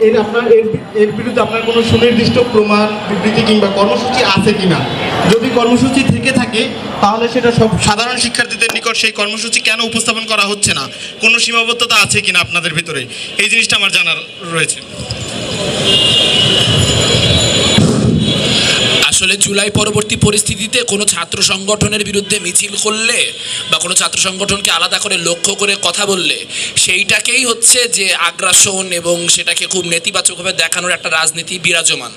এর আপনার, এর এর বিরুদ্ধে আপনার কোনো সুনির্দিষ্ট প্রমাণ, বিবৃতি কিংবা কর্মসূচি আছে কিনা? যদি কর্মসূচি থেকে থাকে, তাহলে সেটা সব সাধারণ শিক্ষার্থীদের নিকট সেই কর্মসূচি কেন উপস্থাপন করা হচ্ছে না? কোনো সীমাবদ্ধতা আছে কিনা আপনাদের ভিতরে? এই জিনিসটা আমার জানার রয়েছে। জুলাই পরবর্তী পরিস্থিতিতে কোনো ছাত্র সংগঠনের বিরুদ্ধে মিছিল করলে বা কোনো ছাত্র সংগঠনকে আলাদা করে লক্ষ্য করে কথা বললে, সেইটাকেই হচ্ছে যে আগ্রাসন এবং সেটাকে খুব নেতিবাচকভাবে দেখানোর একটা রাজনীতি বিরাজমান।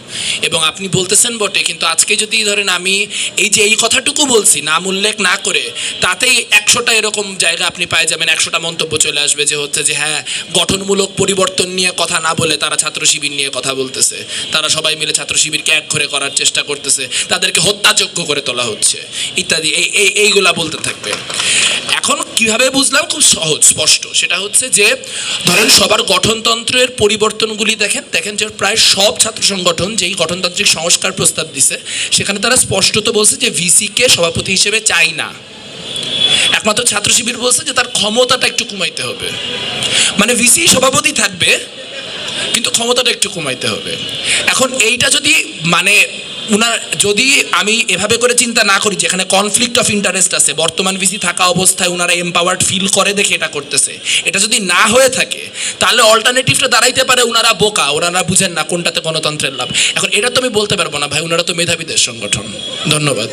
এবং আপনি বলতেছেন বটে, কিন্তু আজকে যদি ধরেন আমি এই যে এই কথাটুকু বলছি, নাম উল্লেখ না করে, তাতেই একশোটা এরকম জায়গা আপনি পাই যাবেন, একশোটা মন্তব্য চলে আসবে যে হচ্ছে যে হ্যাঁ গঠনমূলক পরিবর্তন নিয়ে কথা না বলে তারা ছাত্র শিবির নিয়ে কথা বলতেছে। তারা সবাই মিলে ছাত্র শিবিরকে এক ঘরে করার চেষ্টা করতেছে। তাদেরকে হত্যাযোগ্য করে তোলা হচ্ছে। ইত্যাদি, এই এই, এইগুলা বলতে থাকবে। এখন কীভাবে বুঝলাম? খুব সহজ, স্পষ্ট। সেটা হচ্ছে যে, ধরেন সবার গঠনতন্ত্রের পরিবর্তনগুলি দেখেন। দেখেন যে প্রায় সব ছাত্র সংগঠন যেই গঠনতান্ত্রিক সংস্কার প্রস্তাব দিছে, সেখানে তারা স্পষ্টত বলছে যে ভিসিকে সভাপতি হিসেবে চাই না। একমাত্র ছাত্র শিবির বলছে যে তার ক্ষমতাটা একটু কমাইতে হবে। মানে ভিসি সভাপতি থাকবে, কিন্তু ক্ষমতাটা একটু কমাইতে হবে। এখন এইটা যদি মানে উনার, যদি আমি এভাবে করে চিন্তা না করি যেখানে কনফ্লিক্ট অফ ইন্টারেস্ট আছে, বর্তমান ভিসি থাকা অবস্থায় ওনারা এম্পাওয়ার্ড ফিল করে দেখে এটা করতেছে, এটা যদি না হয়ে থাকে, তাহলে অল্টারনেটিভটা দাঁড়াইতে পারে ওনারা বোকা ওনারা বুঝেন না কোনটাতে গণতন্ত্রের লাভ। এখন এটা তো আমি বলতে পারব না, ভাই ওনারা তো মেধাবীদের সংগঠন। ধন্যবাদ।